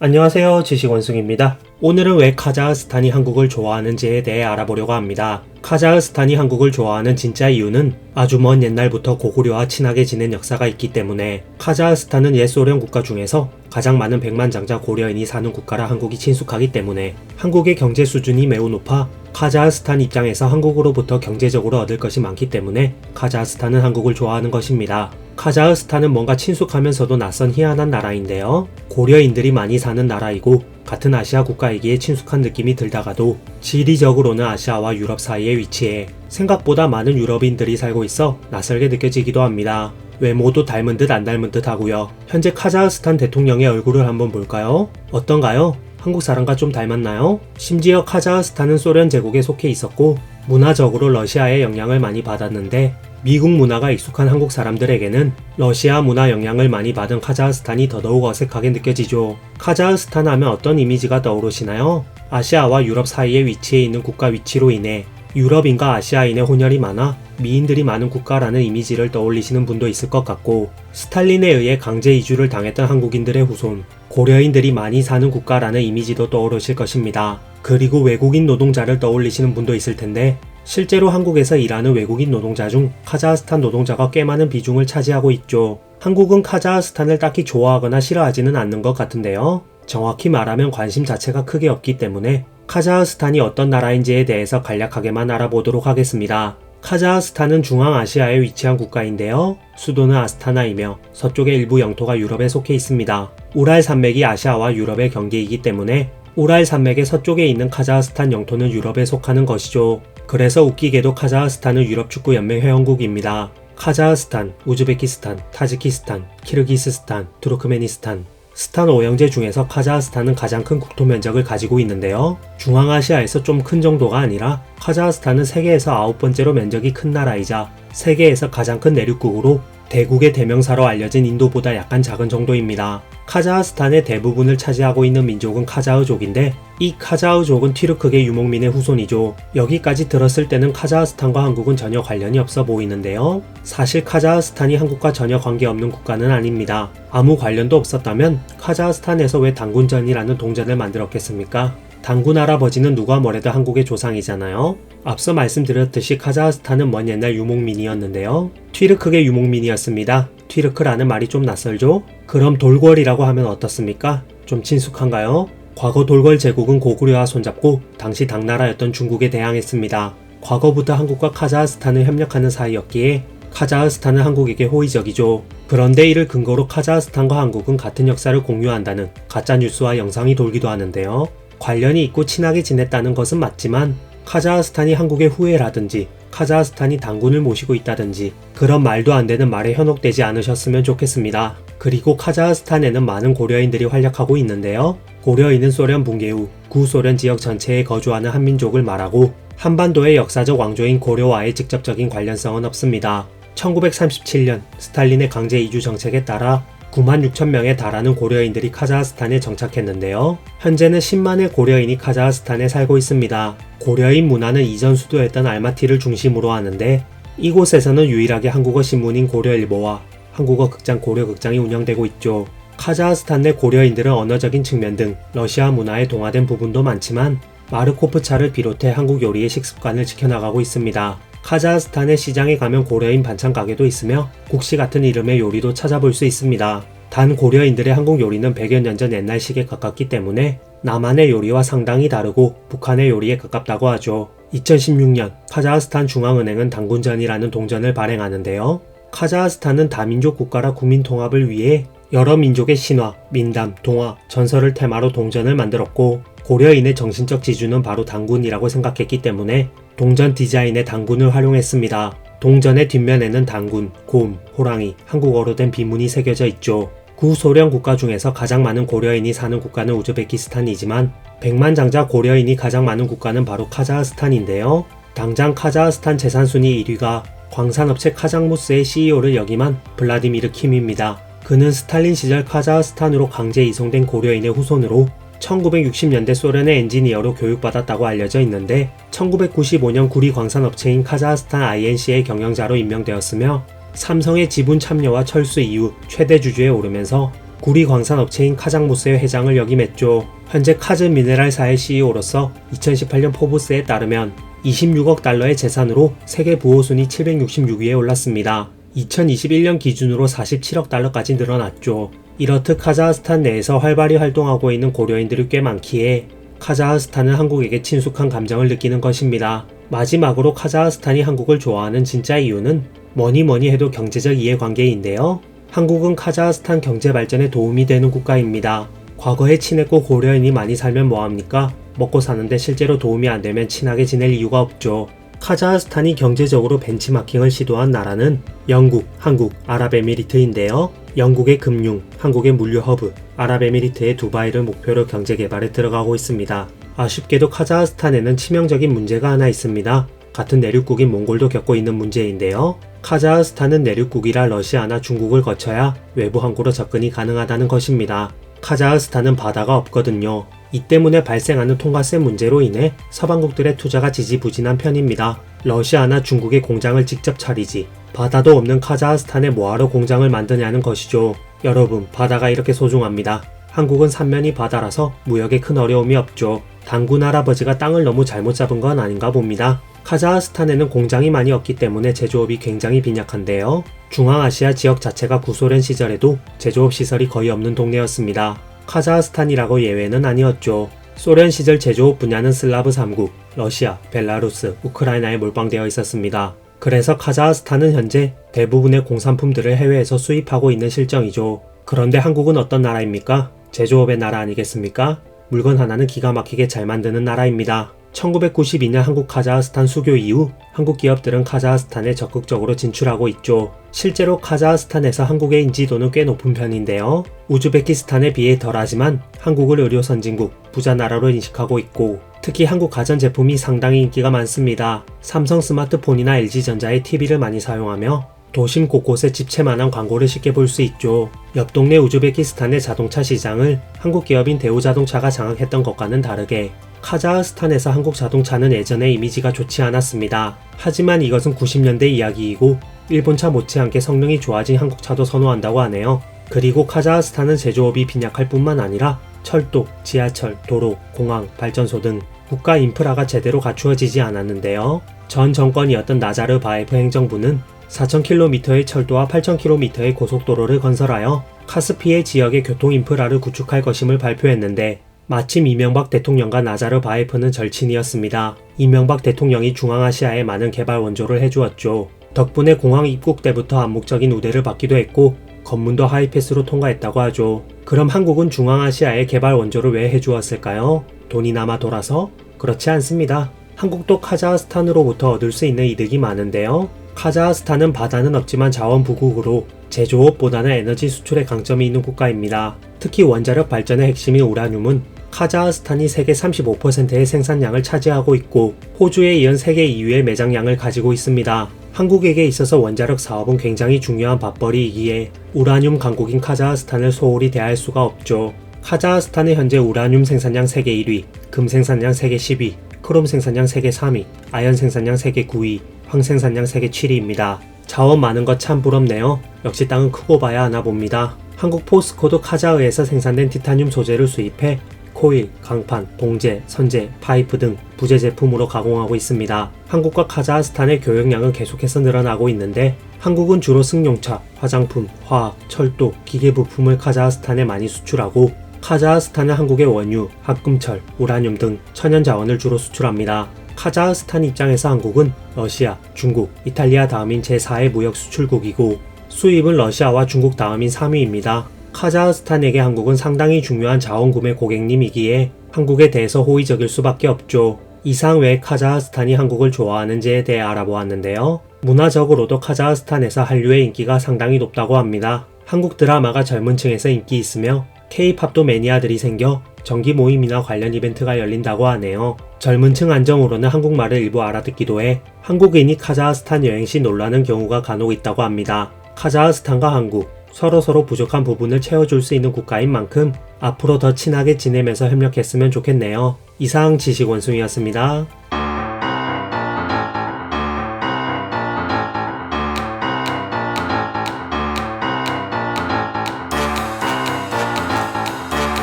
안녕하세요. 지식원숭입니다. 오늘은 왜 카자흐스탄이 한국을 좋아하는지에 대해 알아보려고 합니다. 카자흐스탄이 한국을 좋아하는 진짜 이유는 아주 먼 옛날부터 고구려와 친하게 지낸 역사가 있기 때문에 카자흐스탄은 옛 소련 국가 중에서 가장 많은 백만장자 고려인이 사는 국가라 한국이 친숙하기 때문에 한국의 경제 수준이 매우 높아 카자흐스탄 입장에서 한국으로부터 경제적으로 얻을 것이 많기 때문에 카자흐스탄은 한국을 좋아하는 것입니다. 카자흐스탄은 뭔가 친숙하면서도 낯선 희한한 나라인데요. 고려인들이 많이 사는 나라이고 같은 아시아 국가이기에 친숙한 느낌이 들다가도 지리적으로는 아시아와 유럽 사이에 위치해 생각보다 많은 유럽인들이 살고 있어 낯설게 느껴지기도 합니다. 외모도 닮은 듯 안 닮은 듯 하고요. 현재 카자흐스탄 대통령의 얼굴을 한번 볼까요? 어떤가요? 한국 사람과 좀 닮았나요? 심지어 카자흐스탄은 소련 제국에 속해 있었고 문화적으로 러시아의 영향을 많이 받았는데 미국 문화가 익숙한 한국 사람들에게는 러시아 문화 영향을 많이 받은 카자흐스탄이 더더욱 어색하게 느껴지죠. 카자흐스탄 하면 어떤 이미지가 떠오르시나요? 아시아와 유럽 사이에 위치해 있는 국가 위치로 인해 유럽인과 아시아인의 혼혈이 많아 미인들이 많은 국가라는 이미지를 떠올리시는 분도 있을 것 같고 스탈린에 의해 강제 이주를 당했던 한국인들의 후손 고려인들이 많이 사는 국가라는 이미지도 떠오르실 것입니다. 그리고 외국인 노동자를 떠올리시는 분도 있을 텐데 실제로 한국에서 일하는 외국인 노동자 중 카자흐스탄 노동자가 꽤 많은 비중을 차지하고 있죠. 한국은 카자흐스탄을 딱히 좋아하거나 싫어하지는 않는 것 같은데요. 정확히 말하면 관심 자체가 크게 없기 때문에 카자흐스탄이 어떤 나라인지에 대해서 간략하게만 알아보도록 하겠습니다. 카자흐스탄은 중앙아시아에 위치한 국가인데요. 수도는 아스타나이며 서쪽의 일부 영토가 유럽에 속해 있습니다. 우랄 산맥이 아시아와 유럽의 경계이기 때문에 우랄 산맥의 서쪽에 있는 카자흐스탄 영토는 유럽에 속하는 것이죠. 그래서 웃기게도 카자흐스탄은 유럽 축구 연맹 회원국입니다. 카자흐스탄, 우즈베키스탄, 타지키스탄, 키르기스스탄, 투르크메니스탄, 스탄 오형제 중에서 카자흐스탄은 가장 큰 국토 면적을 가지고 있는데요. 중앙아시아에서 좀 큰 정도가 아니라 카자흐스탄은 세계에서 아홉 번째로 면적이 큰 나라이자 세계에서 가장 큰 내륙국으로 대국의 대명사로 알려진 인도보다 약간 작은 정도입니다. 카자흐스탄의 대부분을 차지하고 있는 민족은 카자흐족인데 이 카자흐족은 튀르크계 유목민의 후손이죠. 여기까지 들었을 때는 카자흐스탄과 한국은 전혀 관련이 없어 보이는데요. 사실 카자흐스탄이 한국과 전혀 관계없는 국가는 아닙니다. 아무 관련도 없었다면 카자흐스탄에서 왜 당군전이라는 동전을 만들었겠습니까? 당군 할아버지는 누가 뭐래도 한국의 조상이잖아요. 앞서 말씀드렸듯이 카자흐스탄은 먼 옛날 유목민이었는데요. 튀르크계 유목민이었습니다. 튀르크라는 말이 좀 낯설죠? 그럼 돌궐이라고 하면 어떻습니까? 좀 친숙한가요? 과거 돌궐 제국은 고구려와 손잡고 당시 당나라였던 중국에 대항했습니다. 과거부터 한국과 카자흐스탄은 협력하는 사이였기에 카자흐스탄은 한국에게 호의적이죠. 그런데 이를 근거로 카자흐스탄과 한국은 같은 역사를 공유한다는 가짜 뉴스와 영상이 돌기도 하는데요. 관련이 있고 친하게 지냈다는 것은 맞지만 카자흐스탄이 한국의 후예라든지 카자흐스탄이 당군을 모시고 있다든지 그런 말도 안 되는 말에 현혹되지 않으셨으면 좋겠습니다. 그리고 카자흐스탄에는 많은 고려인들이 활약하고 있는데요. 고려인은 소련 붕괴 후 구소련 지역 전체에 거주하는 한민족을 말하고 한반도의 역사적 왕조인 고려와의 직접적인 관련성은 없습니다. 1937년 스탈린의 강제 이주 정책에 따라 9만 6천 명에 달하는 고려인들이 카자흐스탄에 정착했는데요. 현재는 10만의 고려인이 카자흐스탄에 살고 있습니다. 고려인 문화는 이전 수도였던 알마티를 중심으로 하는데 이곳에서는 유일하게 한국어 신문인 고려일보와 한국어 극장 고려극장이 운영되고 있죠. 카자흐스탄 내 고려인들은 언어적인 측면 등 러시아 문화에 동화된 부분도 많지만 마르코프차를 비롯해 한국 요리의 식습관을 지켜나가고 있습니다. 카자흐스탄의 시장에 가면 고려인 반찬 가게도 있으며 국시 같은 이름의 요리도 찾아볼 수 있습니다. 단 고려인들의 한국 요리는 100여 년 전 옛날식에 가깝기 때문에 남한의 요리와 상당히 다르고 북한의 요리에 가깝다고 하죠. 2016년 카자흐스탄 중앙은행은 당군전이라는 동전을 발행하는데요. 카자흐스탄은 다민족 국가라 국민 통합을 위해 여러 민족의 신화, 민담, 동화, 전설을 테마로 동전을 만들었고 고려인의 정신적 지주는 바로 당군이라고 생각했기 때문에 동전 디자인에 당군을 활용했습니다. 동전의 뒷면에는 당군, 곰, 호랑이, 한국어로 된 비문이 새겨져 있죠. 구소련 국가 중에서 가장 많은 고려인이 사는 국가는 우즈베키스탄이지만 100만 장자 고려인이 가장 많은 국가는 바로 카자흐스탄인데요. 당장 카자흐스탄 재산 순위 1위가 광산업체 카장무스의 CEO를 역임한 블라디미르 킴입니다. 그는 스탈린 시절 카자흐스탄으로 강제 이송된 고려인의 후손으로 1960년대 소련의 엔지니어로 교육받았다고 알려져 있는데 1995년 구리 광산업체인 카자흐스탄 INC의 경영자로 임명되었으며 삼성의 지분 참여와 철수 이후 최대 주주에 오르면서 구리 광산 업체인 카장무스의 회장을 역임했죠. 현재 카즈 미네랄사의 CEO로서 2018년 포브스에 따르면 26억 달러의 재산으로 세계 부호순위 766위에 올랐습니다. 2021년 기준으로 47억 달러까지 늘어났죠. 이렇듯 카자흐스탄 내에서 활발히 활동하고 있는 고려인들이 꽤 많기에 카자흐스탄은 한국에게 친숙한 감정을 느끼는 것입니다. 마지막으로 카자흐스탄이 한국을 좋아하는 진짜 이유는 뭐니 뭐니 해도 경제적 이해관계인데요. 한국은 카자흐스탄 경제 발전에 도움이 되는 국가입니다. 과거에 친했고 고려인이 많이 살면 뭐합니까? 먹고 사는데 실제로 도움이 안 되면 친하게 지낼 이유가 없죠. 카자흐스탄이 경제적으로 벤치마킹을 시도한 나라는 영국, 한국, 아랍에미리트인데요. 영국의 금융, 한국의 물류 허브, 아랍에미리트의 두바이를 목표로 경제 개발에 들어가고 있습니다. 아쉽게도 카자흐스탄에는 치명적인 문제가 하나 있습니다. 같은 내륙국인 몽골도 겪고 있는 문제인데요. 카자흐스탄은 내륙국이라 러시아나 중국을 거쳐야 외부 항구로 접근이 가능하다는 것입니다. 카자흐스탄은 바다가 없거든요. 이 때문에 발생하는 통과세 문제로 인해 서방국들의 투자가 지지부진한 편입니다. 러시아나 중국의 공장을 직접 차리지 바다도 없는 카자흐스탄에 뭐하러 공장을 만드냐는 것이죠. 여러분, 바다가 이렇게 소중합니다. 한국은 삼면이 바다라서 무역에 큰 어려움이 없죠. 당군 할아버지가 땅을 너무 잘못 잡은 건 아닌가 봅니다. 카자흐스탄에는 공장이 많이 없기 때문에 제조업이 굉장히 빈약한데요. 중앙아시아 지역 자체가 구소련 시절에도 제조업 시설이 거의 없는 동네였습니다. 카자흐스탄이라고 예외는 아니었죠. 소련 시절 제조업 분야는 슬라브 3국, 러시아, 벨라루스, 우크라이나에 몰빵되어 있었습니다. 그래서 카자흐스탄은 현재 대부분의 공산품들을 해외에서 수입하고 있는 실정이죠. 그런데 한국은 어떤 나라입니까? 제조업의 나라 아니겠습니까? 물건 하나는 기가 막히게 잘 만드는 나라입니다. 1992년 한국 카자흐스탄 수교 이후 한국 기업들은 카자흐스탄에 적극적으로 진출하고 있죠. 실제로 카자흐스탄에서 한국의 인지도는 꽤 높은 편인데요. 우즈베키스탄에 비해 덜하지만 한국을 의료 선진국, 부자 나라로 인식하고 있고 특히 한국 가전제품이 상당히 인기가 많습니다. 삼성 스마트폰이나 LG전자의 TV를 많이 사용하며 도심 곳곳에 집채만한 광고를 쉽게 볼 수 있죠. 옆 동네 우즈베키스탄의 자동차 시장을 한국 기업인 대우자동차가 장악했던 것과는 다르게 카자흐스탄에서 한국 자동차는 예전에 이미지가 좋지 않았습니다. 하지만 이것은 90년대 이야기이고 일본차 못지않게 성능이 좋아진 한국차도 선호한다고 하네요. 그리고 카자흐스탄은 제조업이 빈약할 뿐만 아니라 철도, 지하철, 도로, 공항, 발전소 등 국가 인프라가 제대로 갖추어지지 않았는데요. 전 정권이었던 나자르 바에프 행정부는 4,000km의 철도와 8,000km의 고속도로를 건설하여 카스피해 지역의 교통 인프라를 구축할 것임을 발표했는데 마침 이명박 대통령과 나자르바에프는 절친이었습니다. 이명박 대통령이 중앙아시아에 많은 개발 원조를 해주었죠. 덕분에 공항 입국 때부터 암묵적인 우대를 받기도 했고 검문도 하이패스로 통과했다고 하죠. 그럼 한국은 중앙아시아에 개발 원조를 왜 해주었을까요? 돈이 남아 돌아서? 그렇지 않습니다. 한국도 카자흐스탄으로부터 얻을 수 있는 이득이 많은데요. 카자흐스탄은 바다는 없지만 자원 부국으로 제조업보다는 에너지 수출에 강점이 있는 국가입니다. 특히 원자력 발전의 핵심인 우라늄은 카자흐스탄이 세계 35%의 생산량을 차지하고 있고 호주에 이은 세계 2위의 매장량을 가지고 있습니다. 한국에게 있어서 원자력 사업은 굉장히 중요한 밥벌이이기에 우라늄 강국인 카자흐스탄을 소홀히 대할 수가 없죠. 카자흐스탄은 현재 우라늄 생산량 세계 1위, 금 생산량 세계 10위, 크롬 생산량 세계 3위, 아연 생산량 세계 9위, 황 생산량 세계 7위입니다. 자원 많은 것 참 부럽네요. 역시 땅은 크고 봐야 하나 봅니다. 한국 포스코도 카자흐에서 생산된 티타늄 소재를 수입해 코일, 강판, 봉제, 선제, 파이프 등 부재 제품으로 가공하고 있습니다. 한국과 카자흐스탄의 교역량은 계속해서 늘어나고 있는데 한국은 주로 승용차, 화장품, 화학, 철도, 기계 부품을 카자흐스탄에 많이 수출하고 카자흐스탄은 한국의 원유, 합금철, 우라늄 등 천연 자원을 주로 수출합니다. 카자흐스탄 입장에서 한국은 러시아, 중국, 이탈리아 다음인 제4의 무역 수출국이고 수입은 러시아와 중국 다음인 3위입니다. 카자흐스탄에게 한국은 상당히 중요한 자원 구매 고객님이기에 한국에 대해서 호의적일 수밖에 없죠. 이상 왜 카자흐스탄이 한국을 좋아하는지에 대해 알아보았는데요. 문화적으로도 카자흐스탄에서 한류의 인기가 상당히 높다고 합니다. 한국 드라마가 젊은 층에서 인기 있으며 K-팝도 매니아들이 생겨 정기 모임이나 관련 이벤트가 열린다고 하네요. 젊은 층 안정으로는 한국말을 일부 알아듣기도 해 한국인이 카자흐스탄 여행 시 놀라는 경우가 간혹 있다고 합니다. 카자흐스탄과 한국, 서로서로 부족한 부분을 채워줄 수 있는 국가인 만큼 앞으로 더 친하게 지내면서 협력했으면 좋겠네요. 이상 지식원숭이였습니다.